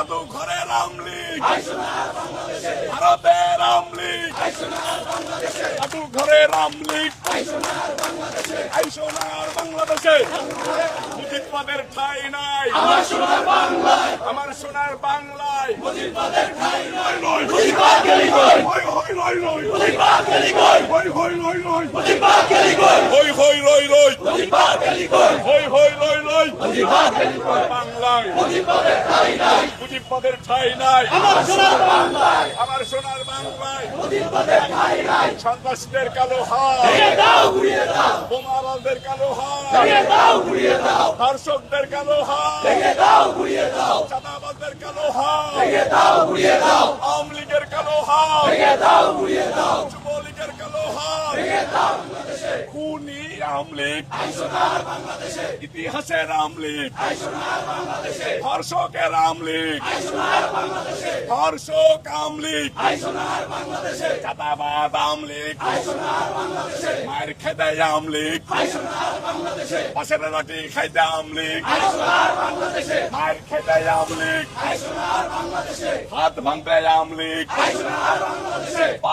জাদু ঘরের আমলিগ ভারতের আমলিগ জাদু ঘরের আমলিগ আইসোনার বাংলাদেশে। মুজিব পদের ঠাই নাই। আমার সোনার বাংলায়। আমার সোনার বাংলায়। মুজিব পদের ঠাই নাই। নয় মুজিবাদ গেলি কই? হই হই লই লই মুজিবাদ গেলি কই? হই হই লই লই মুজিবাদ গেলি কই? হই হই লই লই মুজিবাদ গেলি কই? হই হই লই লই মুজিবাদ গেলি কই? বাংলায় মুজিবাদের ঠাই নাই। মুজিব পদের ঠাই নাই। আমার সোনার বাংলায়। আমার সোনার বাংলায়। মুজিবাদের ঠাই নাই। সন্ত্রাসীদের কালো হাত। ভেঙে দাও উড়িয়ে দাও। বোমাবালদের কালো হাত। ভেঙে দাও উড়িয়ে দাও। ধর্ষকদের কালো হাত। ভেঙে দাও উড়িয়ে দাও। চাঁদাবাজদের কালো হাত। ভেঙে দাও উড়িয়ে দাও আওয়ামী লীগের কালো হাত ভেঙে দাও ঘুরিয়ে দাও যুবলীগের কালো হাত খুনি আওয়ামী লীগ সোনার বাংলাদেশে ইতিহাসের আওয়ামী লীগ ধর্ষকের আওয়ামী লীগ সোনার বাংলাদেশে ধর্ষক আওয়ামী লীগ সোনার বাংলাদেশে চাঁদাবাদ আওয়ামী লীগ সোনার বাংলাদেশে মায়ের খেদে আওয়ামী লীগ সোনার বাংলাদেশে পাশের রটি খাইতে আওয়ামী লীগ সোনার বাংলাদেশে মায়ের খেতে আওয়ামী লীগ সোনার বাংলাদেশে হাত ভাঙতে আওয়ামী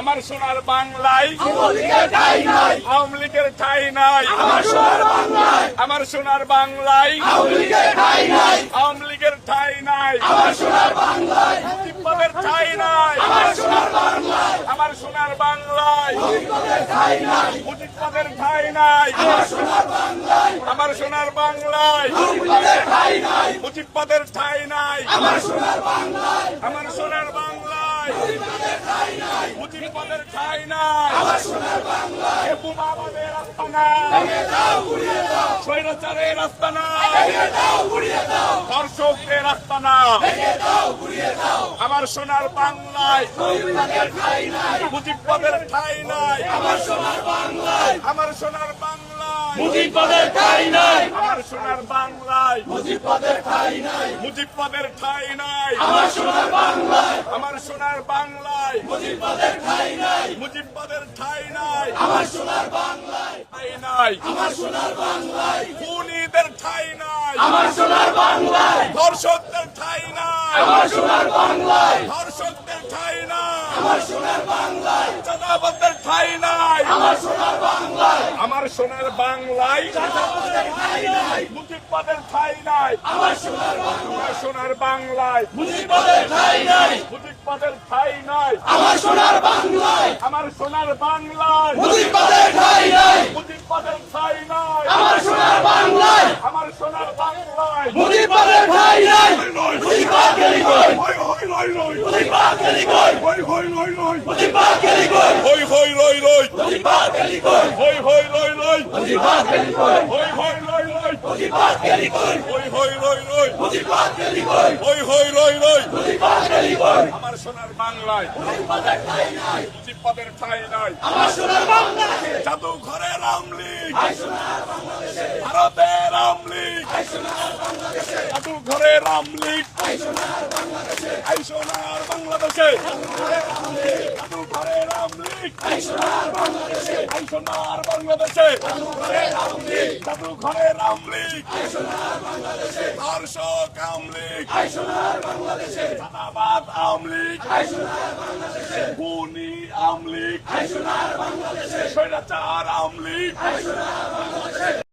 আমার সোনার বাংলায় ঠাই নাই আওয়ামী লীগের ঠাই নাই আমার সোনার বাংলায় আমার সোনার বাংলায় আওয়ামী লীগের ঠাই নাই ঠাই নাই আমার সোনার বাংলায় ঠাই নাই আমার সোনার বাংলায় মুজিবদের ঠাই নাই আমার সোনার বাংলায় আমার সোনার বাংলায় মুজিবাদের ঠাই নাই নাই আমার সোনার বাংলায় সোনার বাংলায় মুজিবাদের ঠাই নাই নাই এ ভেঙে দাও ঘুরিয়ে দাও স্বৈরাচারের আস্তানা ভেঙে দাও ঘুরিয়ে দাও দর্শকদের আস্তানা ভেঙে দাও ঘুরিয়ে দাও আমার সোনার বাংলায় মুজিবাদের ঠাই নাই নাই আমার সোনার বাংলায় আমার সোনার বাংলায় মুজিবাদের ঠাই নাই আমার সোনার বাংলায় মুজিবাদের ঠাই নাই মুজিবদের ঠাই নাই আমার সোনার বাংলায় আমার সোনার বাংলায় মুজিবাদের ঠাই নাই মুজিবদের ঠাই নাই আমার সোনার বাংলায় ঠাই নাই আমার সোনার বাংলায় খুনিদের ঠাই নাই আমার সোনার বাংলায় ধর্ষকদের ঠাই নাই আমার সোনার বাংলায় ধর্ষকদের ঠাই নাই আমার সোনার বাংলায় চাঁদাবাজদের ঠাই নাই আমার সোনার বাংলায়। আমার সোনার বাংলায়। নাই। ঠাই নাই। আমার সোনার আমার সোনার বাংলায়। মুজিবাদের ঠাই নাই। মুজিবদের ঠাই নাই। আমার সোনার বাংলায়। আমার সোনার বাংলায়। মুজিবাদের ঠাই নাই। মুজিবদের ঠাই নাই। আমার সোনার বাংলায়। আমার সোনার বাংলায়। মুজিবাদের ঠাই নাই। মুজিবাদ গেলি কই? হই হই লই লই মুজিবাদ গেলি কই? হই হই লই লই মুজিবাদ গেলি কই হই হই লই লই মুজিবাদ গেলি কই হই হই লই লই মুজিবাদ গেলি কই হই হই লই লই মুজিবাদ গেলি কই হই হই লই লই মুজিবাদ গেলি কই হই হই লই লই মুজিবাদ গেলি কই আমার সোনার বাংলায়। মুজিবাদের ঠাই নাই। মুজিবদের ঠাই নাই। আমার সোনার বাংলায় জাদু ঘরের আমলিগ আই সোনার বাংলাদেশে। ভারতের আমলিগ আই সোনার বাংলাদেশে। জাদু ঘরের আমলিগ আই সোনার বাংলাদেশে। আই সোনার বাংলাদেশে। জাদু ঘরের আমলিগ আই সোনার বাংলাদেশে। আই সোনার বাংলাদেশে। ঘরের আমলিগ জাদু ঘরের আমলিগ সোনার বাংলাদেশে ধর্ষক সোনার বাংলাদেশে চাঁদাবাদ আমলিগ আই বাংলাদেশে খুনি আমলিগ বাংলাদেশে স্বৈরাচার আমলিগ বাংলাদেশে।